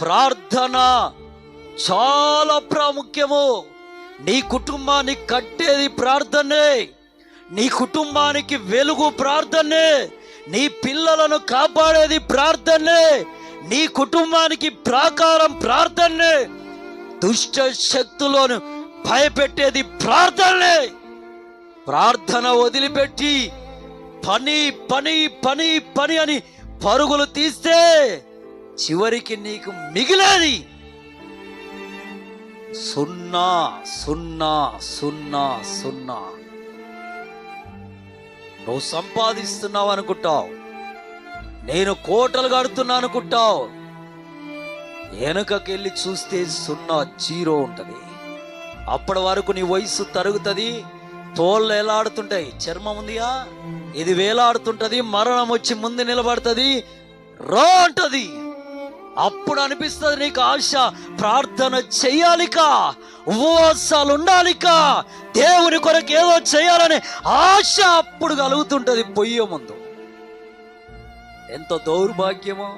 ప్రార్థన చాలా ప్రాముఖ్యము. నీ కుటుంబాన్ని కట్టేది ప్రార్థనే. నీ కుటుంబానికి వెలుగు ప్రార్థనే. నీ పిల్లలను కాపాడేది ప్రార్థనే. నీ కుటుంబానికి ప్రాకారం ప్రార్థనే. దుష్ట శక్తులను భయపెట్టేది ప్రార్థనే. ప్రార్థన వదిలిపెట్టి పని పని పని పని అని పరుగులు తీస్తే చివరికి నీకు మిగిలేది. సున్నా సున్నా సున్నా సున్నా. నువ్వు సంపాదిస్తున్నావు అనుకుంటావు. నేను కోటలు కడుతున్నా అనుకుంటావు. వెనుకకెళ్ళి చూస్తే సున్నా జీరో ఉంటుంది. అప్పటి వరకు నీ వయసు తరుగుతుంది. తోళ్ళు ఎలాడుతుంటాయి చర్మం ఉందిగా? ఇది వేలాడుతుంటది. మరణం వచ్చి ముందు నిలబడుతుంది. రా అంటది. అప్పుడు అనిపిస్తుంది నీకు ఆశ. ప్రార్థన చెయ్యాలిక. ఉపవాసాలు ఉండాలిక. దేవుని కొరకు ఏదో చేయాలనే ఆశ అప్పుడు కలుగుతుంటది పొయ్యే ముందు. ఎంత దౌర్భాగ్యమో.